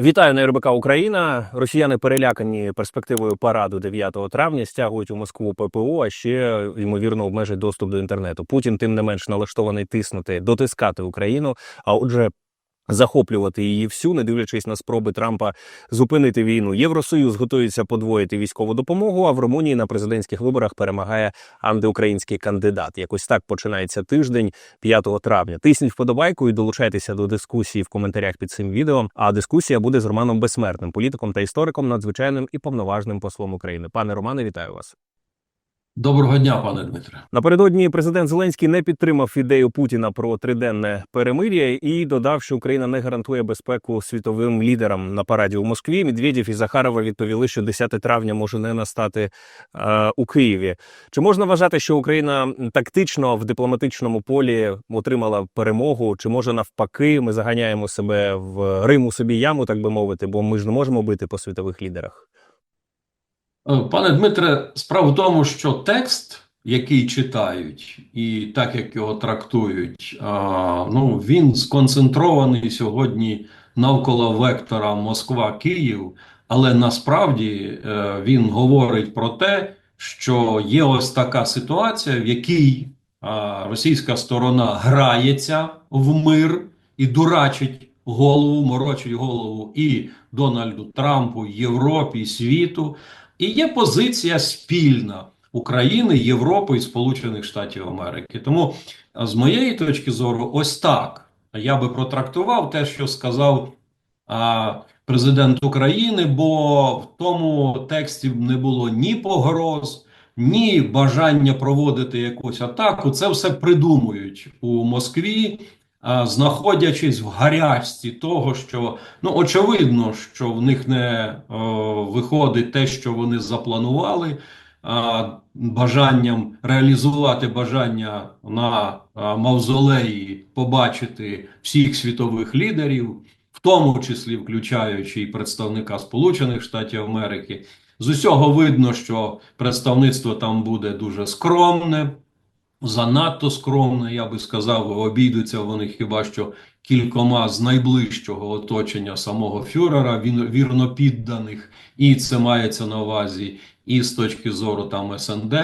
Вітаю на РБК Україна. Росіяни перелякані перспективою параду 9 травня, стягують у Москву ППО, а ще ймовірно обмежать доступ до інтернету. Путін тим не менш налаштований тиснути, дотискати Україну. А отже. Захоплювати її всю, не дивлячись на спроби Трампа зупинити війну. Євросоюз готується подвоїти військову допомогу. А в Румунії на президентських виборах перемагає антиукраїнський кандидат. Якось так починається тиждень 5 травня. Тисніть вподобайку і долучайтеся до дискусії в коментарях під цим відео. А дискусія буде з Романом Безсмертним, політиком та істориком, надзвичайним і повноважним послом України. Пане Романе, вітаю вас. Доброго дня, пане Дмитре. Напередодні президент Зеленський не підтримав ідею Путіна про триденне перемир'я і додав, що Україна не гарантує безпеку світовим лідерам на параді у Москві. Медведєв і Захарова відповіли, що 10 травня може не настати е, у Києві. Чи можна вважати, що Україна тактично в дипломатичному полі отримала перемогу? Чи може навпаки ми заганяємо себе в Риму собі яму, так би мовити, бо ми ж не можемо бити по світових лідерах? Е, Пане Дмитре, справа в тому, що текст, який читають, і так як його трактують, а, ну він сконцентрований сьогодні навколо вектора Москва-Київ, але насправді е, він говорить про те, що є ось така ситуація, в якій російська сторона грається в мир і дурачить голову, морочить голову і Дональду Трампу, Європі, світу. І є позиція спільна України, Європи і Сполучених Штатів Америки. Тому, з моєї точки зору, ось так я би протрактував те, що сказав а, президент України, бо в тому тексті не було ні погроз, ні бажання проводити якусь атаку. Це все придумують у Москві. Знаходячись в гарячці того, що ну очевидно, що в них не виходить те, що вони запланували, бажанням реалізувати бажання на мавзолеї, побачити всіх світових лідерів, в тому числі включаючи і представника Сполучених Штатів Америки. З усього видно, що представництво там буде дуже скромне. Занадто скромне, я би сказав, обійдуться вони хіба що кількома з найближчого оточення самого фюрера, він вірно підданих, і це мається на увазі і з точки зору там СНД,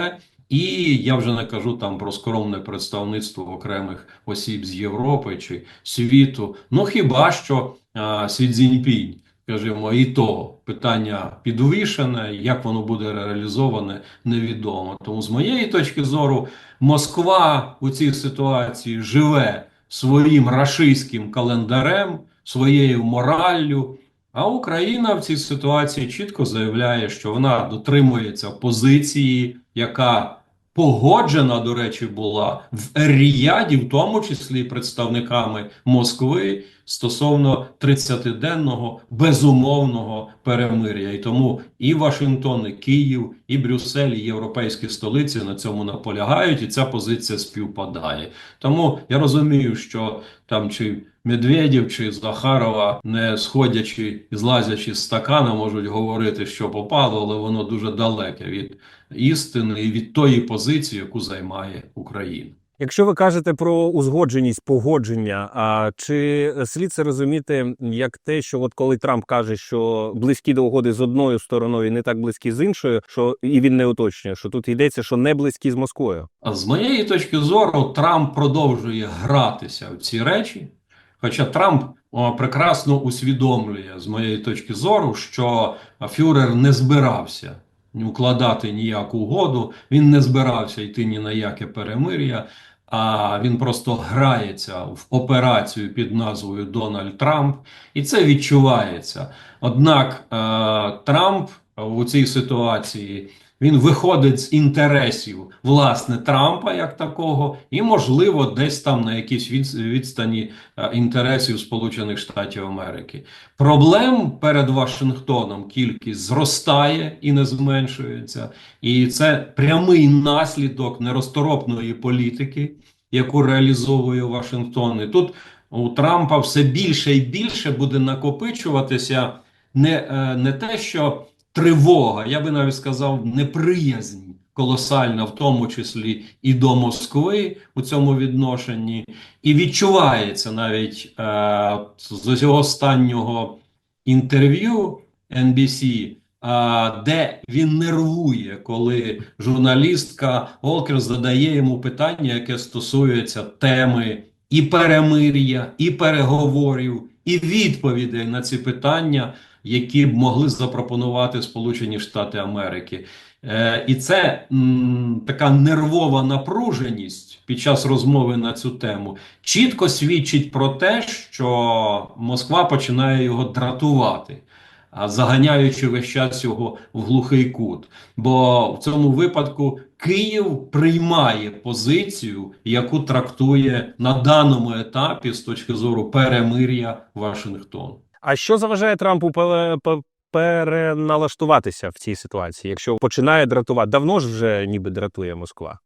і я вже не кажу там про скромне представництво окремих осіб з Європи чи світу. Ну хіба що а, Сі Цзіньпінь, скажімо, і то питання підвішене, як воно буде реалізоване, невідомо. Тому з моєї точки зору, Москва у цій ситуації живе своїм рашистським календарем, своєю мораллю. А Україна в цій ситуації чітко заявляє, що вона дотримується позиції, яка погоджена, до речі, була в Ріяді, в тому числі представниками Москви, стосовно 30-денного безумовного перемир'я. І тому і Вашингтон, і Київ, і Брюссель, і європейські столиці на цьому наполягають, і ця позиція співпадає. Тому я розумію, що там чи Медведєв чи Захарова, не сходячи і злазячи з стакана, можуть говорити, що попало, але воно дуже далеке від істини і від тої позиції, яку займає Україна. Якщо ви кажете про узгодженість погодження, а чи слід це розуміти як те, що от коли Трамп каже, що близькі до угоди з одною стороною, і не так близькі з іншою, що і він не уточнює, що тут йдеться, що не близькі з Москвою? А з моєї точки зору, Трамп продовжує гратися в ці речі. Хоча Трамп о, прекрасно усвідомлює, з моєї точки зору, що Фюрер не збирався укладати ніяку угоду, він не збирався йти ні на яке перемир'я, а він просто грається в операцію під назвою Дональд Трамп, і це відчувається. Однак е, Трамп у цій ситуації він виходить з інтересів власне Трампа як такого, і, можливо, десь там на якійсь відстані е, інтересів Сполучених Штатів Америки. Проблем перед Вашингтоном кількість зростає і не зменшується, і це прямий наслідок нерозторопної політики, яку реалізовує Вашингтон. І тут у Трампа все більше і більше буде накопичуватися не, е, не те, що тривога, я би навіть сказав, неприязнь колосальна, в тому числі і до Москви у цьому відношенні, і відчувається навіть е, з цього останнього інтерв'ю NBC, а, де він нервує, коли журналістка Волкер задає йому питання, яке стосується теми і перемир'я, і переговорів, і відповідей на ці питання, які б могли запропонувати Сполучені Штати Америки. Е, і це м, така нервова напруженість під час розмови на цю тему чітко свідчить про те, що Москва починає його дратувати, заганяючи весь час його в глухий кут. Бо в цьому випадку Київ приймає позицію, яку трактує на даному етапі з точки зору перемир'я Вашингтон. А що заважає Трампу пе- пе- переналаштуватися в цій ситуації, якщо починає дратувати? Давно ж вже ніби дратує Москва.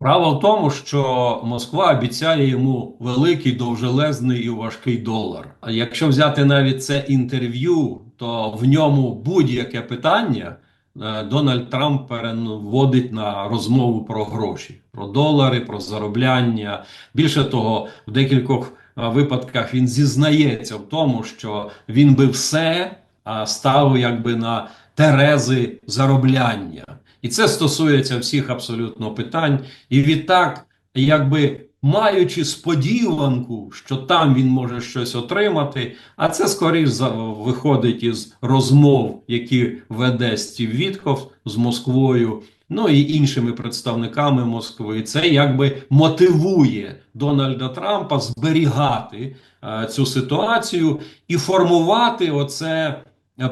Право в тому, що Москва обіцяє йому великий, довжелезний і важкий долар. А якщо взяти навіть це інтерв'ю, то в ньому будь-яке питання е, Дональд Трамп переводить на розмову про гроші, про долари, про заробляння. Більше того, в декількох випадках він зізнається в тому, що він би все а, ставив якби на терези заробляння. І це стосується всіх абсолютно питань. І відтак, якби маючи сподіванку, що там він може щось отримати, а це скоріш за виходить із розмов, які веде Стів Вітков з Москвою, ну і іншими представниками Москви. Це якби мотивує Дональда Трампа зберігати е, цю ситуацію і формувати оце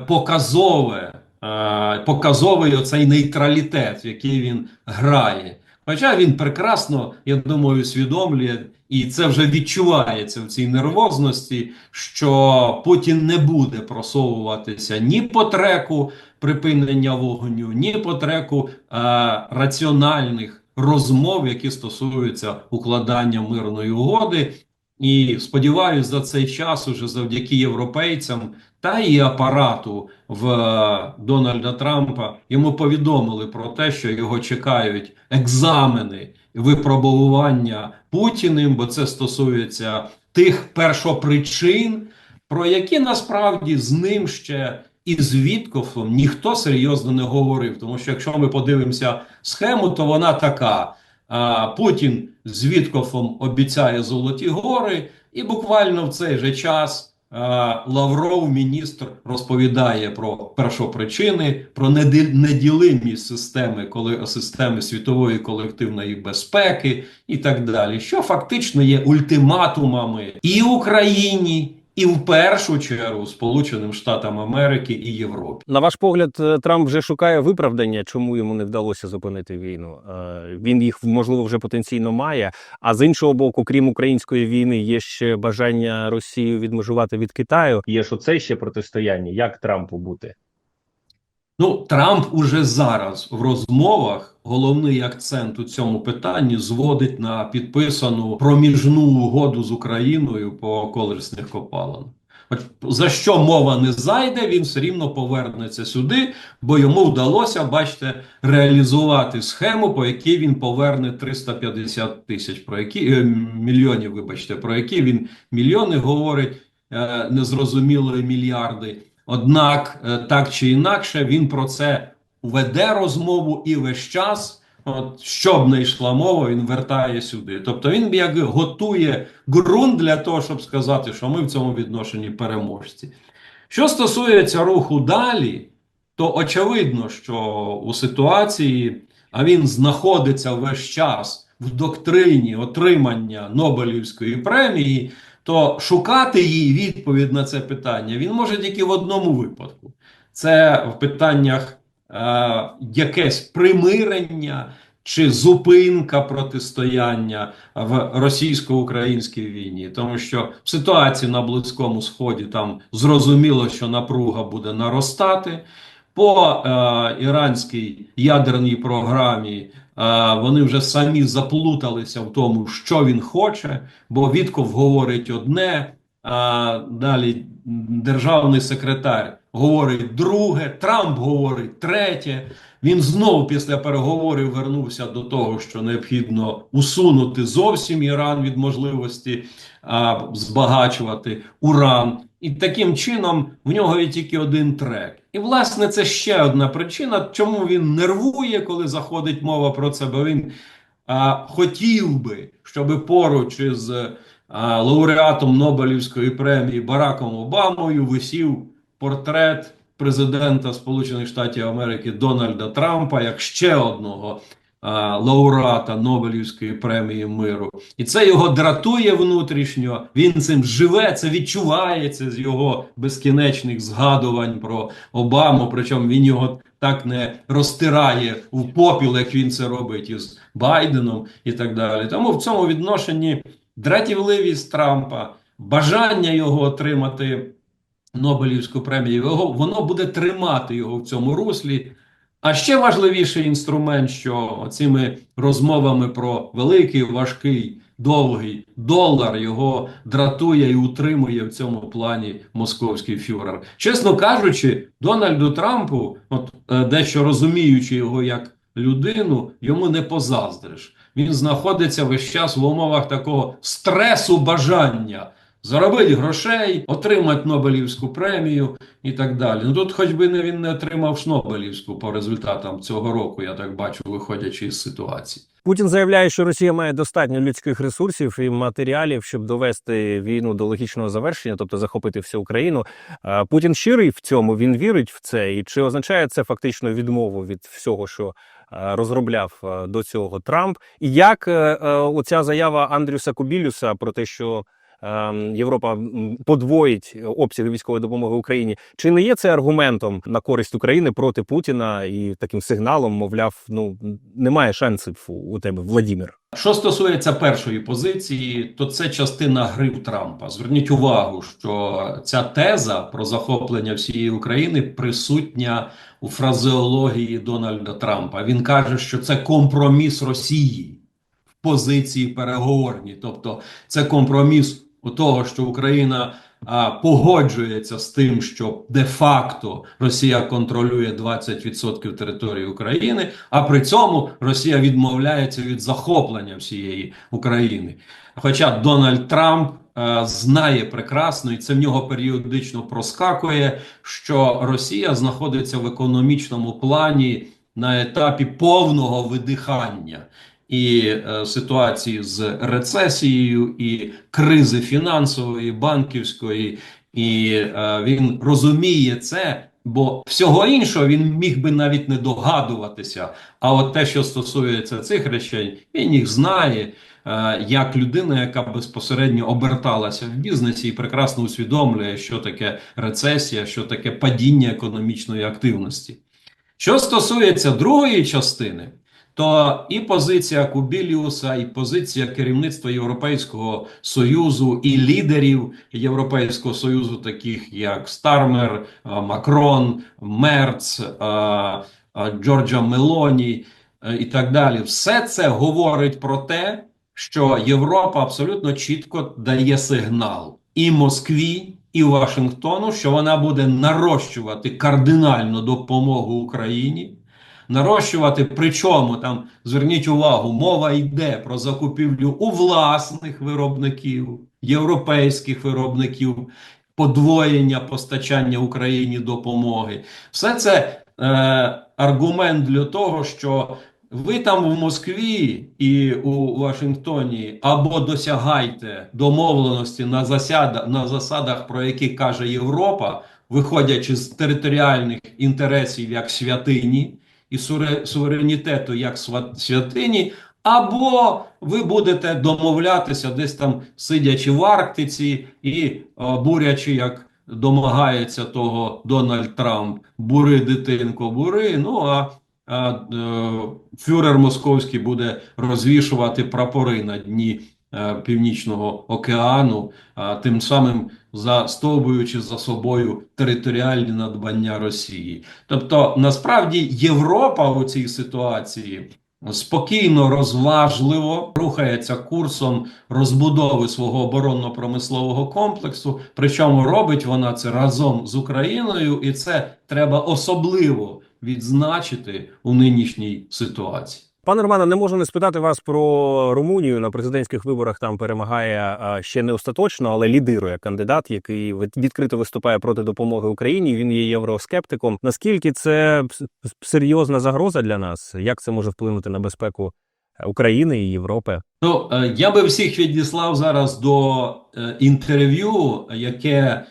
показове. Е, показовий оцей нейтралітет, який він грає. Хоча він прекрасно, я думаю, усвідомлює, і це вже відчувається в цій нервозності, що Путін не буде просовуватися ні по треку припинення вогню, ні по треку е, раціональних розмов, які стосуються укладання мирної угоди. І сподіваюся, за цей час уже завдяки європейцям та і апарату в е, Дональда Трампа йому повідомили про те, що його чекають екзамени випробовування Путіним, бо це стосується тих першопричин, про які насправді з ним ще і з Віткофом ніхто серйозно не говорив. Тому що якщо ми подивимося схему, то вона така. А, Путін з Віткофом обіцяє Золоті гори, і буквально в цей же час а, Лавров, міністр, розповідає про першопричини, про неділимість системи, коли системи світової колективної безпеки і так далі, що фактично є ультиматумами і Україні, і в першу чергу Сполученим Штатам Америки і Європі. На ваш погляд, е, Трамп вже шукає виправдання, чому йому не вдалося зупинити війну. Е, Він їх можливо вже потенційно має. А з іншого боку, крім української війни, є ще бажання Росію відмежувати від Китаю. Є ж оце ще протистояння. Як Трампу бути? Ну, Трамп уже зараз в розмовах головний акцент у цьому питанні зводить на підписану проміжну угоду з Україною по колесних копалинах. За що мова не зайде, він все рівно повернеться сюди, бо йому вдалося, бачите, реалізувати схему, по якій він поверне 350 тисяч, про які е, мільйонів, вибачте, про які він мільйони говорить, е, незрозуміло і мільярди. Однак, е, так чи інакше, він про це веде розмову і весь час, от, щоб не йшла мова, він вертає сюди. Тобто він як готує ґрунт для того, щоб сказати, що ми в цьому відношенні переможці. Що стосується руху далі, то очевидно, що у ситуації, а він знаходиться весь час в доктрині отримання Нобелівської премії, то шукати їй відповідь на це питання він може тільки в одному випадку: це в питаннях е, якесь примирення чи зупинка протистояння в російсько-українській війні, тому що в ситуації на Близькому Сході там зрозуміло, що напруга буде наростати. По е, іранській ядерній програмі е, вони вже самі заплуталися в тому, що він хоче, бо Вітков говорить одне, а далі державний секретар говорить друге, Трамп говорить третє. Він знову після переговорів вернувся до того, що необхідно усунути зовсім Іран від можливості а, збагачувати уран. І таким чином в нього є тільки один трек. І, власне, це ще одна причина, чому він нервує, коли заходить мова про це, бо він а, хотів би, щоб поруч із а, лауреатом Нобелівської премії Бараком Обамою висів портрет президента Сполучених Штатів Америки Дональда Трампа як ще одного лауреата Нобелівської премії миру. І це його дратує внутрішньо. Він цим живе, це відчувається з його безкінечних згадувань про Обаму. Причому він його так не розтирає в попіл, як він це робить із Байденом і так далі. Тому в цьому відношенні дратівливість Трампа, бажання його отримати Нобелівську премію, воно буде тримати його в цьому руслі. А ще важливіший інструмент, що цими розмовами про великий, важкий, довгий долар його дратує і утримує в цьому плані московський фюрер. Чесно кажучи, Дональду Трампу, от е, дещо розуміючи його як людину, йому не позаздриш. Він знаходиться весь час в умовах такого стресу бажання заробити грошей, отримати Нобелівську премію і так далі. Ну тут, хоч би не він не отримав Шнобелівську по результатам цього року, я так бачу, виходячи із ситуації. Путін заявляє, що Росія має достатньо людських ресурсів і матеріалів, щоб довести війну до логічного завершення, тобто захопити всю Україну. Путін щирий в цьому, він вірить в це. І чи означає це фактично відмову від всього, що е, розробляв е, до цього Трамп? І як е, оця заява Андрюса Кубілюса про те, що Європа подвоїть обсяги військової допомоги Україні, чи не є це аргументом на користь України проти Путіна і таким сигналом, мовляв, ну немає шансів у тебе, Владімір? Що стосується першої позиції, то це частина гри в Трампа. Зверніть увагу, що ця теза про захоплення всієї України присутня у фразеології Дональда Трампа. Він каже, що це компроміс Росії в позиції переговорній, тобто це компроміс у того, що Україна а, погоджується з тим, що де-факто Росія контролює 20% території України, а при цьому Росія відмовляється від захоплення всієї України. Хоча Дональд Трамп знає прекрасно, і це в нього періодично проскакує, що Росія знаходиться в економічному плані на етапі повного видихання. І е, ситуації з рецесією, і кризи фінансової, банківської, і е, він розуміє це, бо всього іншого він міг би навіть не догадуватися. А от те, що стосується цих речей, він їх знає е, як людина, яка безпосередньо оберталася в бізнесі і прекрасно усвідомлює, що таке рецесія, що таке падіння економічної активності. Що стосується другої частини, то і позиція Кубіліуса, і позиція керівництва Європейського Союзу, і лідерів Європейського Союзу, таких як Стармер, Макрон, Мерц, Джорджа Мелоні е, і так далі, все це говорить про те, що Європа абсолютно чітко дає сигнал і Москві, і Вашингтону, що вона буде нарощувати кардинально допомогу Україні нарощувати. Причому там зверніть увагу, мова йде про закупівлю у власних виробників, європейських виробників, подвоєння постачання Україні допомоги. Все це е, аргумент для того, що ви там в Москві і у Вашингтоні або досягайте домовленості на засадах, на засадах, про які каже Європа, виходячи з територіальних інтересів як святині і суверенітету як святині, або ви будете домовлятися десь там сидячи в Арктиці і е, бурячи, як домагається того Дональд Трамп, бури дитинко, бури. Ну а, а е, фюрер московський буде розвішувати прапори на дні Північного океану, тим самим застовбуючи за собою територіальні надбання Росії. Тобто, насправді, Європа у цій ситуації спокійно, розважливо рухається курсом розбудови свого оборонно-промислового комплексу. Причому робить вона це разом з Україною, і це треба особливо відзначити у нинішній ситуації. Пане Романе, не можу не спитати вас про Румунію. На президентських виборах там перемагає ще не остаточно, але лідирує кандидат, який відкрито виступає проти допомоги Україні. Він є євроскептиком. Наскільки це серйозна загроза для нас? Як це може вплинути на безпеку України і Європи? Ну, е, я би всіх відіслав зараз до е, інтерв'ю, яке е,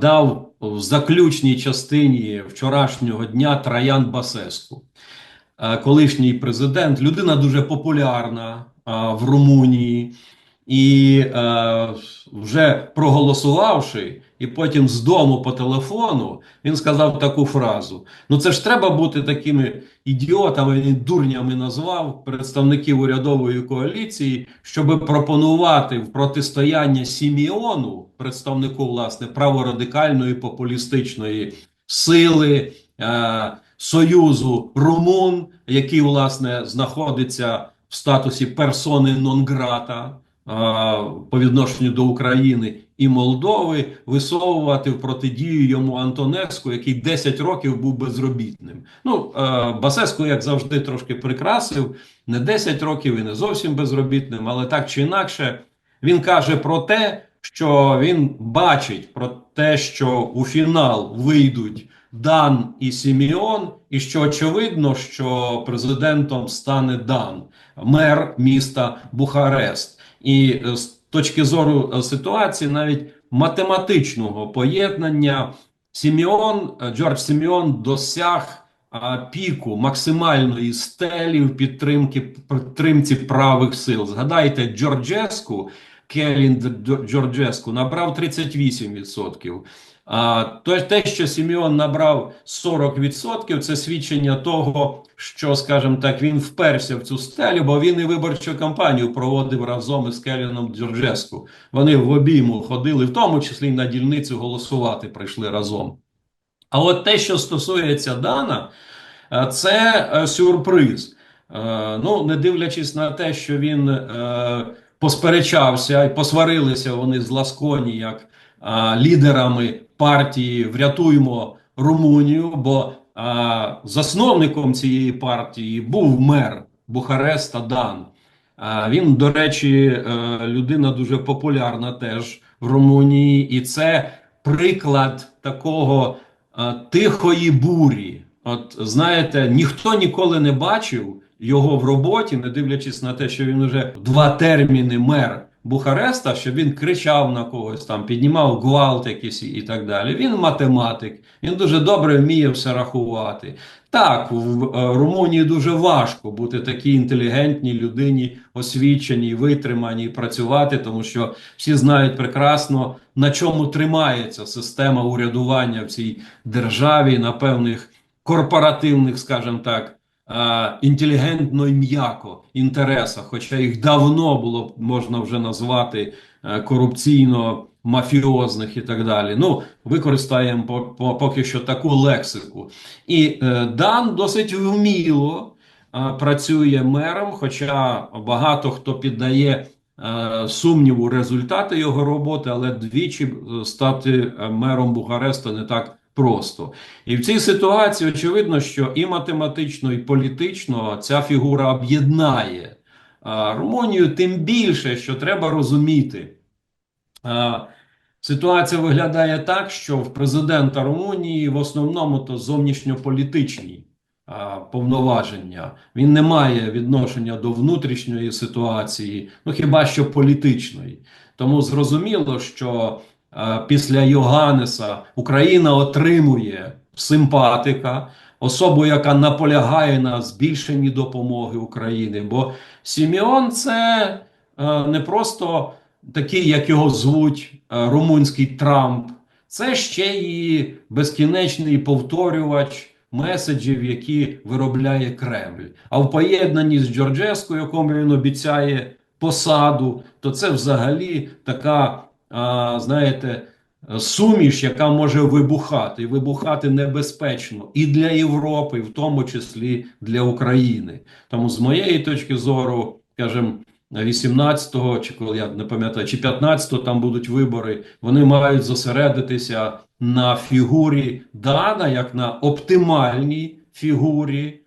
дав в заключній частині вчорашнього дня Траян Басеску, колишній президент, людина дуже популярна е, в Румунії, і е, вже проголосувавши, і потім з дому по телефону, він сказав таку фразу: Ну, це ж треба бути такими ідіотами, він дурнями назвав представників урядової коаліції, щоб пропонувати в протистояння Сіміону, представнику власне праворадикальної популістичної сили е, Союзу Румун, який власне знаходиться в статусі персони нон-грата по відношенню до України і Молдови, висовувати в протидію йому Антонеску, який 10 років був безробітним. Ну, Басеску, як завжди, трошки прикрасив, не 10 років і не зовсім безробітним, але так чи інакше, він каже про те, що він бачить про те, що у фінал вийдуть Дан і Сіміон, і що очевидно, що президентом стане Дан, мер міста Бухарест. І е, з точки зору е, ситуації, навіть математичного поєднання, Сіміон, е, Джордж Сіміон досяг піку максимальної стелі в підтримки підтримці правих сил. Згадайте, Джорджеску, Келін Джорджеску набрав 38%. А то те, що Сіміон набрав 40%, це свідчення того, що, скажімо так, він вперся в цю стелю, бо він і виборчу кампанію проводив разом із Келіном Джорджеску. Вони в обійму ходили, в тому числі на дільницю голосувати прийшли разом. А от те, що стосується Дана, е, це е, сюрприз. Е, Ну, не дивлячись на те, що він посперечався і посварилися вони з Ласконі як лідерами партії Врятуймо Румунію, бо е, засновником цієї партії був мер Бухареста Дан. Е, Він, до речі, е, людина дуже популярна теж в Румунії, і це приклад такого е, тихої бурі. От знаєте, ніхто ніколи не бачив його в роботі, не дивлячись на те, що він вже два терміни мер Бухареста, що він кричав на когось там, піднімав гвалт якийсь і так далі. Він математик, він дуже добре вміє все рахувати. Так, в е, Румунії дуже важко бути такій інтелігентній людині, освіченій, витриманій, працювати, тому що всі знають прекрасно, на чому тримається система урядування в цій державі на певних корпоративних, скажімо так, інтелігентно і м'яко інтересах, хоча їх давно було можна вже назвати е, корупційно мафіозних і так далі. Ну, використаємо по, по, поки що таку лексику. І е, Дан досить вміло е, працює мером, хоча багато хто піддає е, сумніву результати його роботи, але двічі е, стати е, мером Бухареста не так просто. І в цій ситуації очевидно, що і математично, і політично ця фігура об'єднає Румунію, тим більше, що треба розуміти. Ситуація виглядає так, що в президента Румунії в основному то зовнішньополітичні а, повноваження. Він не має відношення до внутрішньої ситуації, ну хіба що політичної. Тому зрозуміло, що після Йоганнеса Україна отримує симпатика, особу, яка наполягає на збільшенні допомоги України. Бо Сіміон це е, не просто такий, як його звуть, е, румунський Трамп, це ще і безкінечний повторювач меседжів, які виробляє Кремль. А в поєднанні з Джорджеско, якому він обіцяє посаду, то це взагалі така, знаєте, суміш, яка може вибухати, і вибухати небезпечно і для Європи, в тому числі для України. Тому з моєї точки зору, скажімо, 18-го, чи коли я не пам'ятаю, чи 15-го там будуть вибори, вони мають зосередитися на фігурі Дана, як на оптимальній фігурі,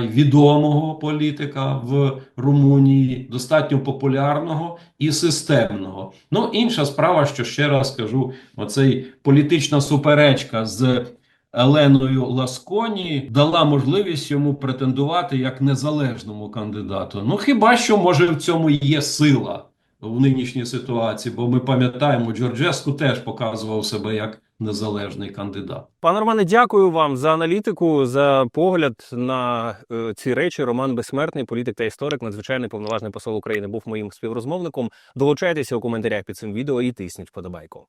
відомого політика в Румунії, достатньо популярного і системного. Ну, інша справа, що ще раз кажу, оцей політична суперечка з Еленою Ласконі дала можливість йому претендувати як незалежному кандидату. Ну хіба що може в цьому є сила в нинішній ситуації? Бо ми пам'ятаємо, Джорджеску теж показував себе як незалежний кандидат. Пане Романе, дякую вам за аналітику, за погляд на е, ці речі. Роман Безсмертний, політик та історик, надзвичайний повноважний посол України, був моїм співрозмовником. Долучайтеся у коментарях під цим відео і тисніть вподобайку.